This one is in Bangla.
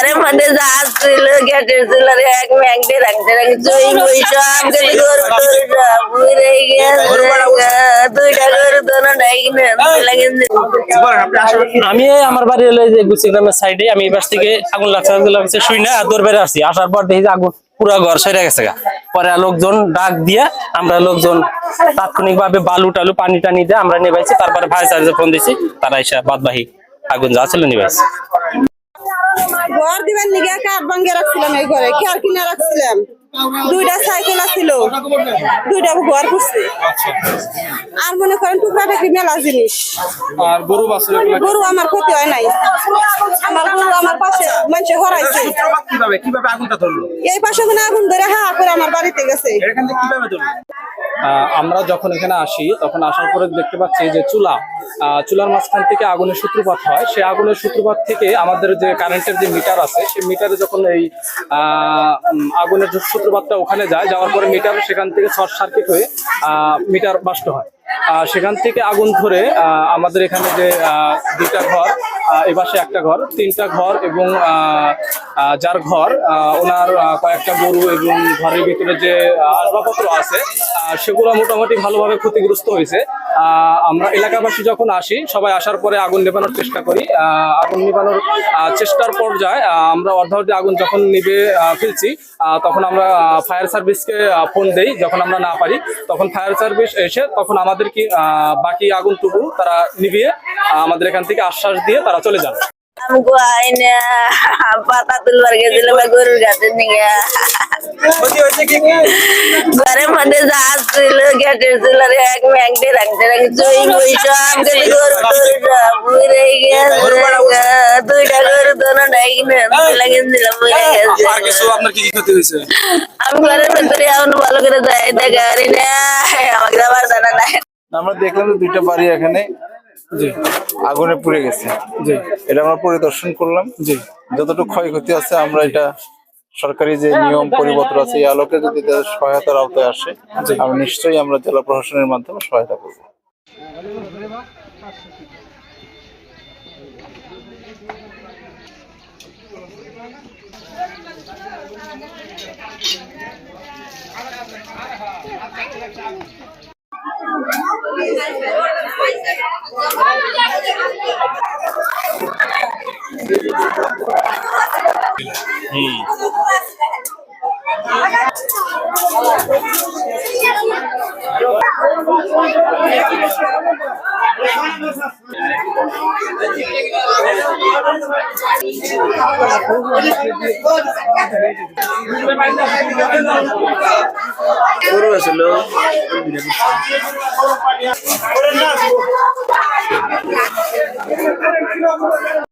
ঘরের মধ্যে যা ছিল গ্যাটের ছিল এক ম্যাংটে রাখতে রাখি চই বই সব কিছু গরু টরু সব উড়ে গেছে দুইটা গরু দোনো ডাইকিনে লাগে আমি আমার বাড়ি এই যে গুচি গ্রামের সাইডে আমি এই পাশ থেকে আগুন লাগছে আগুন লাগছে শুই না দৌড় বেড়ে আসছি আসার পর দেখি আগুন পুরো ঘর সরে গেছে গা। পরে লোকজন ডাক দিয়ে আমরা লোকজন তাৎক্ষণিক ভাবে বালু টালু পানি টানি দিয়ে আমরা নেবাইছি। তারপরে ভাই চার্জে ফোন দিছি তারা এসে বাদবাহি আগুন যা ছিল নিবাইছি। ঘর দিবেন নিগে কাঠ ভাঙ্গে রাখছিলাম এই ঘরে খেয়ার কিনে রাখছিলাম। দুইটা সাইকেল আছিল দুইটা ঘর করছে। আর মনে করেন টুকরা টাকি মেলা জিনিস। আর গরু গরু আমার ক্ষতি হয় নাই। আমার গরু আমার পাশে মানুষ হরাইছে। কীভাবে? কীভাবে আগুনটা ধরলো? এই পাশে মানে আগুন ধরে আমার যখন এখানে আসি, তখন আসার পরে দেখতে পাচ্ছি যে চুলা চুলার মাঝখান থেকে আগুনের সূত্রপাত হয়। সেই আগুনের সূত্রপাত থেকে আমাদের যে কারেন্টের যে মিটার আছে, সেই মিটারে যখন এই আগুনের সূত্রপাতটা ওখানে যায়, যাওয়ার পরে মিটার সেখান থেকে শর্ট সার্কিট হয়ে মিটার বাস্ট হয়। সেখান থেকে আগুন ধরে আমাদের এখানে যে দুইটা ঘর আহ, এ একটা ঘর তিনটা ঘর এবং যার ঘর ওনার কয়েকটা গরু এবং ঘরের ভিতরে যে আসবাবপত্র আছে সেগুলো মোটামুটি ভালোভাবে ক্ষতিগ্রস্ত হয়েছে। আমরা এলাকাবাসী যখন আসি সবাই আসার পরে আগুন নেভানোর চেষ্টা করি। আগুন নেভানোর চেষ্টার পর্যায়ে আমরা অর্ধাবধি আগুন যখন আহ, ফেলছি তখন আমরা ফায়ার সার্ভিসকে ফোন দেই যখন আমরা না পারি। তখন ফায়ার সার্ভিস এসে তখন আমাদের কি বাকি আগুনটুকু তারা নিভিয়ে আমাদের এখান থেকে আশ্বাস দিয়ে তারা চলে যান। পাতা তুলবার গরুর গাছে নিয়ে ঘরের মধ্যে যা ছিল গ্যাটের ছিল রে এক ম্যাংটে রাখতে বই সব কিছু গরু সব উড়ে গেছে। দুইটা গরু দোনো দিলাম উড়ে গেছে। আর কিছু আপনার কি কি ক্ষতি হয়েছে? আমি ঘরের ভেতরে এখন ভালো করে যাই দেখা পারি না। আমাকে যাবার জানা নাই। আমরা দেখলাম যে দুইটা বাড়ি এখানে আগুনে পুড়ে গেছে। এটা আমরা পরিদর্শন করলাম। জি। যতটুকু ক্ষয়ক্ষতি আছে আমরা এটা সরকারি যে নিয়ম পরিবর্তন আছে এই আলোকে যদি তাদের সহায়তার আওতায় আসে আমরা নিশ্চয়ই আমরা জেলা প্রশাসনের মাধ্যমে সহায়তা করব। Oro solo. Oro